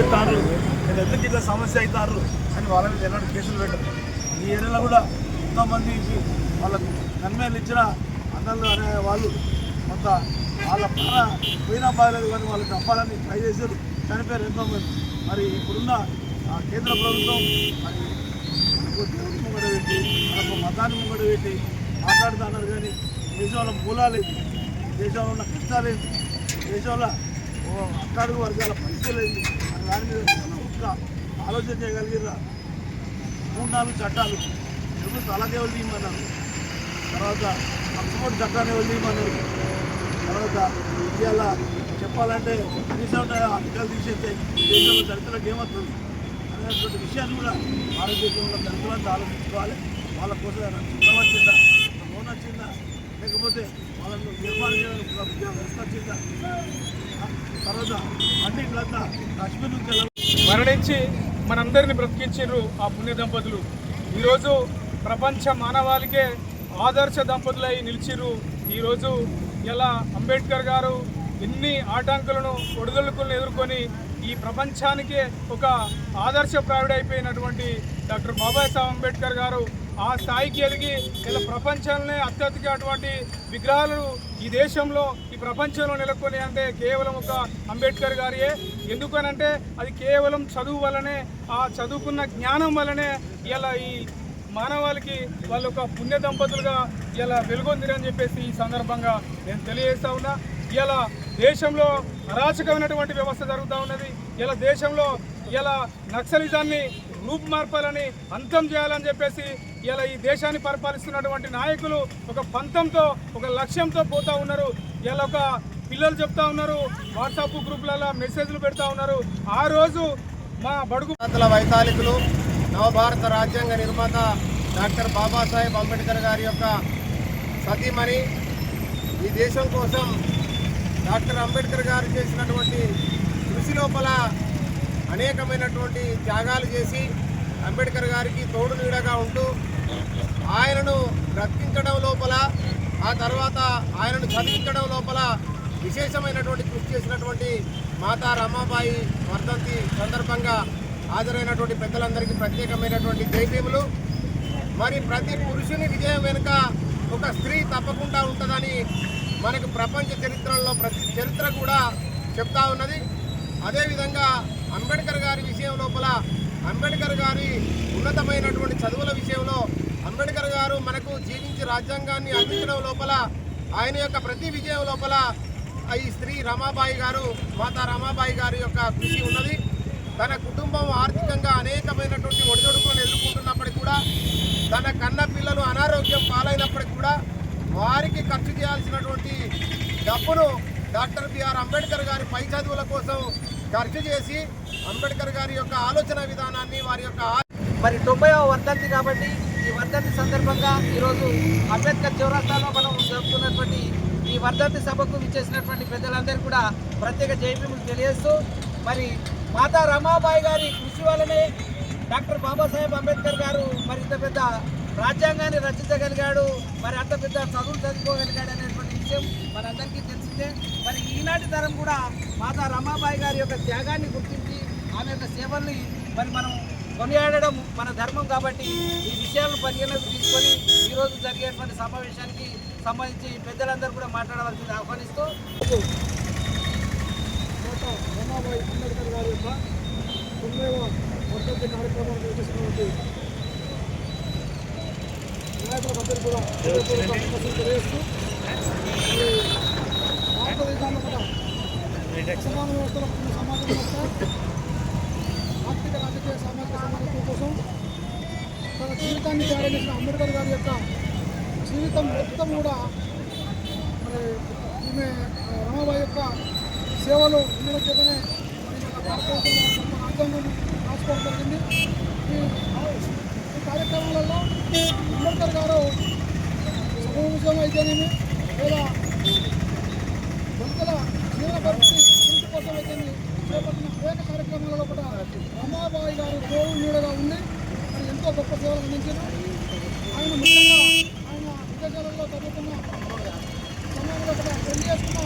చేస్తారు మీరు ఎందుకు ఇట్లా సమస్య అవుతారు అని వాళ్ళ మీద ఎలాంటి కేసులు పెట్టరు. ఈ ఏరియాలో కూడా ఎంతోమంది వాళ్ళకు కన్వేలు ఇచ్చిన అందరూ అనే వాళ్ళు కొంత వాళ్ళ ప్రాణ పోయినా బాగలేదు కానీ వాళ్ళు చంపాలని ట్రై చేశారు. చనిపోయారు ఎంతోమంది. మరి ఇప్పుడున్న కేంద్ర ప్రభుత్వం మరి మనకు దేవుని ముంగడ పెట్టి మనకు మతాన్ని ముంగడ పెట్టి మాట్లాడుతున్నారు కానీ దేశంలో మూలాలు దేశంలో ఉన్న కష్టాలు దేశంలో ఓ వర్గాల పరిస్థితులు దాని మీద ఒక్క ఆలోచన చేయగలిగిరా మూడు నాలుగు చట్టాలు. ప్రభుత్వం అలాగే వదిలేయమన్నారు తర్వాత పక్షపోటు చట్టాన్ని వదిలేయమన్నారు తర్వాత ఇవాళ చెప్పాలంటే కనీసం అధికారులు తీసేస్తే దేశంలో దళితులకు ఏమవుతుంది అనేటువంటి విషయాన్ని కూడా భారతదేశంలో దళితులంతా ఆలోచించుకోవాలి. వాళ్ళ కోసం ఏమైనా వచ్చిందా? లోన్ వచ్చిందా? లేకపోతే వాళ్ళను నిర్మాణం చేయడానికి ఒక వ్యవస్థ వచ్చిందా? తర్వాత పండితులంతా కాశ్మీర్ నుంచి మరణించి మనందరిని బ్రతికించారు ఆ పుణ్య దంపతులు. ఈరోజు ప్రపంచ మానవాళికే ఆదర్శ దంపతులై నిలిచిరు ఈరోజు ఇలా అంబేద్కర్ గారు ఎన్ని ఆటంకులను ఒడిదొడుకులను ఎదుర్కొని ఈ ప్రపంచానికే ఒక ఆదర్శప్రాయుడైపోయినటువంటి డాక్టర్ బాబాసాహెబ్ అంబేద్కర్ గారు ఆ స్థాయికి ఎదిగి ఇలా ప్రపంచంలోనే అత్యధిక అటువంటి విగ్రహాలు ఈ దేశంలో ప్రపంచంలో నెలకొని అంటే కేవలం ఒక అంబేద్కర్ గారియే. ఎందుకనంటే అది కేవలం చదువు వల్లనే ఆ చదువుకున్న జ్ఞానం వల్లనే ఇలా ఈ మానవాళికి వాళ్ళు ఒక పుణ్య దంపతులుగా ఇలా వెలుగొందిరని చెప్పేసి ఈ సందర్భంగా నేను తెలియజేస్తా ఉన్నా. ఇలా దేశంలో అరాచకమైనటువంటి వ్యవస్థ జరుగుతూ ఉన్నది. ఇలా దేశంలో ఇలా నక్సలిజాన్ని రూపుమార్పాలని అంతం చేయాలని చెప్పేసి ఇలా ఈ దేశాన్ని పరిపాలిస్తున్నటువంటి నాయకులు ఒక పంతంతో ఒక లక్ష్యంతో పోతూ ఉన్నారు. ఇలా ఒక పిల్లలు చెప్తా ఉన్నారు వాట్సాప్ గ్రూపులలో మెసేజ్లు పెడతా ఉన్నారు. ఆ రోజు మా బడుగు వైతాళికులు నవభారత రాజ్యాంగ నిర్మాత డాక్టర్ బాబాసాహెబ్ అంబేద్కర్ గారి యొక్క సతీమణి ఈ దేశం కోసం డాక్టర్ అంబేద్కర్ గారు చేసినటువంటి కృషి లోపల అనేకమైనటువంటి త్యాగాలు చేసి అంబేద్కర్ గారికి తోడు నీడగా ఉంటూ ఆయనను బ్రతికించడం లోపల ఆ తర్వాత ఆయనను చదివించడం లోపల విశేషమైనటువంటి కృషి చేసినటువంటి మాతా రమాబాయి వర్ధంతి సందర్భంగా హాజరైనటువంటి పెద్దలందరికీ ప్రత్యేకమైనటువంటి జైభీములు. మరి ప్రతి పురుషుని విజయం వెనుక ఒక స్త్రీ తప్పకుండా ఉంటుందని మనకు ప్రపంచ చరిత్రలో ప్రతి చరిత్ర కూడా చెప్తా ఉన్నది. అదేవిధంగా అంబేద్కర్ గారి విషయం లోపల అంబేద్కర్ గారి ఉన్నతమైనటువంటి చదువుల విషయంలో అంబేద్కర్ గారు మనకు జీవించి రాజ్యాంగాన్ని అందించడం లోపల ఆయన యొక్క ప్రతి విజయం లోపల ఈ స్త్రీ రమాబాయి గారు మాతా రమాబాయి గారి యొక్క కృషి ఉన్నది. తన కుటుంబం ఆర్థికంగా అనేకమైనటువంటి ఒడిదొడుకులను ఎదుర్కొంటున్నప్పటికీ కూడా తన కన్న పిల్లలు అనారోగ్యం పాలైనప్పటికీ కూడా వారికి ఖర్చు చేయాల్సినటువంటి డబ్బును డాక్టర్ బిఆర్ అంబేద్కర్ గారి పై చదువుల కోసం ఖర్చు చేసి అంబేద్కర్ గారి యొక్క ఆలోచన విధానాన్ని వారి యొక్క మరి తొంభైవ వర్ధంతి కాబట్టి వర్ధంతి సందర్భంగా ఈరోజు అంబేద్కర్ చౌరస్తాలో మనం జరుపుతున్నటువంటి ఈ వర్ధంతి సభకు విచ్చేసినటువంటి పెద్దలందరూ కూడా ప్రత్యేక జైభీములు తెలియజేస్తూ మరి మాతా రమాబాయి గారి కృషి వల్లనే డాక్టర్ బాబాసాహెబ్ అంబేద్కర్ గారు మరి ఇంత పెద్ద రాజ్యాంగాన్ని రచించగలిగాడు మరి అంత పెద్ద చదువులు చదువుకోగలిగాడు అనేటువంటి విషయం మనందరికీ తెలిసిందే. మరి ఈనాటి తరం కూడా మాతా రమాబాయి గారి యొక్క త్యాగాన్ని గుర్తించి ఆమె యొక్క సేవల్ని మరి మనం కొనియాడడం మన ధర్మం కాబట్టి ఈ విషయాలను పరిగణలోకి తీసుకొని ఈరోజు జరిగేటువంటి సమావేశానికి సంబంధించి పెద్దలందరూ కూడా మాట్లాడవలసింది ఆహ్వానిస్తూ రమాబాయి అంబేద్కర్ గారి యొక్క తొమ్మిదవ వర్ధంతి కార్యక్రమాన్ని నిర్వహిస్తున్నటువంటి నాయకులందరూ కూడా తెలియజేస్తూ ఈ భారతదేశంలో కూడా సమాన వ్యవస్థలో ఉన్న సమాజ వ్యవస్థ ఆర్థిక రాజకీయ సామాజిక సమానత్వం కోసం తన జీవితాన్ని తయారు చేసిన అంబేద్కర్ గారి యొక్క జీవితం మొత్తం కూడా మరి ఈమె ఆ, రమాబాయి యొక్క సేవలు ఉండడం చేతనే మరి రాజ్యాంగం రాసుకోవడం జరిగింది. ఈ కార్యక్రమాలలో అంబేద్కర్ గారు చదువు అయితేనేమి లేదా దళితుల జీవన పరిస్థితి అభివృద్ధి కోసం అయితేనేమి చేపట్టిన అనేక కార్యక్రమాలలో కూడా రమాబాయి గారు తోడు నీడగా ఉండి ఆయన ఎంతో గొప్ప సేవలు అందించారు. ఆయన ముఖ్యంగా ఆయన విదేశాలలో చదువుకున్న సమయంలో కూడా పెళ్ళి చేసుకున్న